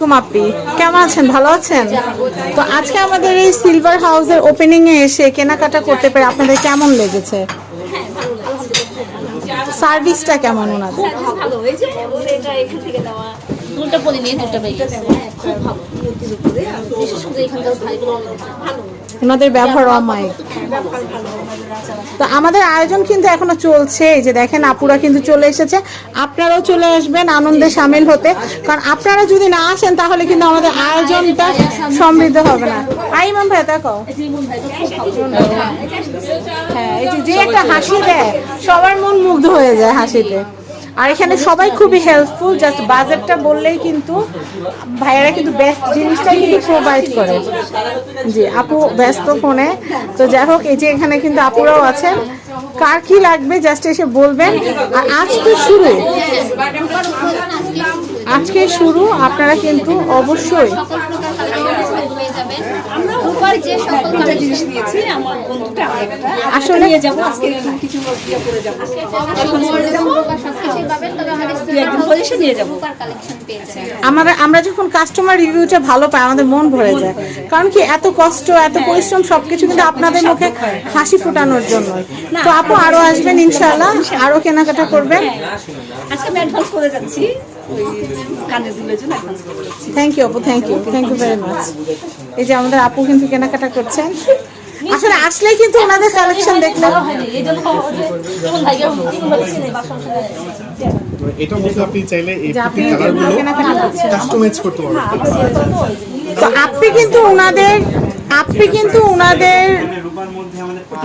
কুমাপি কেমন আছেন? ভালো আছেন? তো আজকে আমাদের এই সিলভার হাউসের ওপেনিং এ এসে কেনাকাটা করতে পেরে আপনাদের কেমন লেগেছে? সার্ভিসটা কেমন ওনাদের? দুটো নিয়ে দুটো খুব ভালো। বিশেষ করে এখানকার ভাইগুলো অনেক ভালো। ওনাদের ব্যবহার অমায়িক। তো আমাদের আয়োজন কিন্তু এখনও চলছে। এই যে দেখেন আপুরা কিন্তু চলে এসেছে। আপনারাও চলে আসবেন আনন্দে সামিল হতে। কারণ আপনারা যদি না আসেন তাহলে কিন্তু আমাদের আয়োজনটা সমৃদ্ধ হবে না। আইমাম ভাই দেখো। হ্যাঁ এই যে একটা হাসি দেয় সবার মন মুগ্ধ হয়ে যায় হাসিতে। আর এখানে সবাই খুবই হেল্পফুল জাস্ট বাজেটটা বললেই কিন্তু ভাইয়েরা কিন্তু বেস্ট জিনিসটাই কিন্তু প্রোভাইড করে। জি, আপু ব্যস্ত ফোনে। তো যাই হোক, এই যে এখানে কিন্তু আপুরাও আছেন। কার কি লাগবে জাস্ট এসে বলবেন। আর আজ তো শুরু। আজকে শুরু, আপনারা কিন্তু অবশ্যই সকল প্রকার কালেকশন পেয়ে যাবেন যে সকল জিনিস নিয়েছি। আমার বন্ধুটা আমার আসলে নিয়ে যাব আজকে কিছু ইয়ে করে যাব। কালেকশন পেয়েছে আমরা আমরা যখন কাস্টমার রিভিউটা ভালো পাই আমাদের মন ভরে যায়। কারণ কি এত কষ্ট এত পরিশ্রম সবকিছু কিন্তু আপনাদের মুখে হাসি ফোটানোর জন্য তো আপু আরও আসবেন ইনশাআল্লাহ। আরও কেনাকাটা করবেন। আজকে আমি অ্যাডভান্স করে যাচ্ছি। থ্যাংক ইউ আপু thank you thank you very much এই যে আমাদের আপু কিন্তু কেনাকাটা করছেন। আসলে আসলেই কিন্তু ওনাদের কালেকশন দেখলে এই জন্য জীবন ভাইকে জীবন ভাই চিনে বাসা এটা বলতে আপনি চাইলে এই কালারগুলো কেনাকাটা করছেন। কাস্টমাইজ করতে পারবেন। তো আপনি কিন্তু ওনাদের আপনি কিন্তু ওনাদের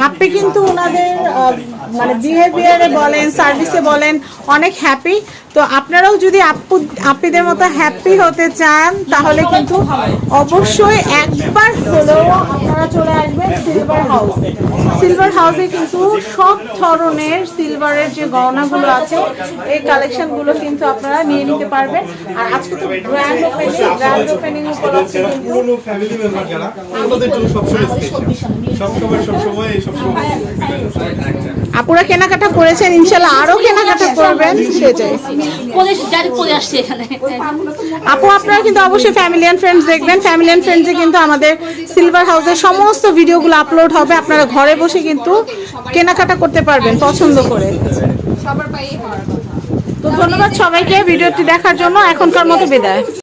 আপনি কিন্তু ওনাদের মানে বিহেভিয়ারে বলেন সার্ভিসে বলেন, অনেক হ্যাপি তো আপনারাও যদি আপু আপিদের মতো হ্যাপি হতে চান, তাহলে কিন্তু অবশ্যই একবার হলেও আপনারা চলে আসবেন সিলভার হাউসে সিলভার হাউসে কিন্তু সব ধরনের সিলভারের যে গহনাগুলো আছে এই কালেকশনগুলো কিন্তু আপনারা নিয়ে নিতে পারবেন। আর আজকে তো গ্র্যান্ড ওপেনিং গ্র্যান্ড ওপেনিং উপলক্ষে ফ্যামিলি মেম্বার যারা আমাদের জন্য সবসময় স্পেশাল সবসময় সবসময় সবসময়। আপুরা কেনাকাটা করেছেন ইনশাল্লাহ আরও কেনাকাটা করবেন। সেটাই আপু আপনারা কিন্তু অবশ্যই ফ্যামিলি অ্যান্ড ফ্রেন্ডস দেখবেন। ফ্যামিলি অ্যান্ড ফ্রেন্ডসে কিন্তু আমাদের সিলভার হাউসের সমস্ত ভিডিওগুলো আপলোড হবে আপনারা ঘরে বসে কিন্তু কেনাকাটা করতে পারবেন পছন্দ করে। তো ধন্যবাদ সবাইকে ভিডিওটি দেখার জন্য এখনকার মতো বিদায়।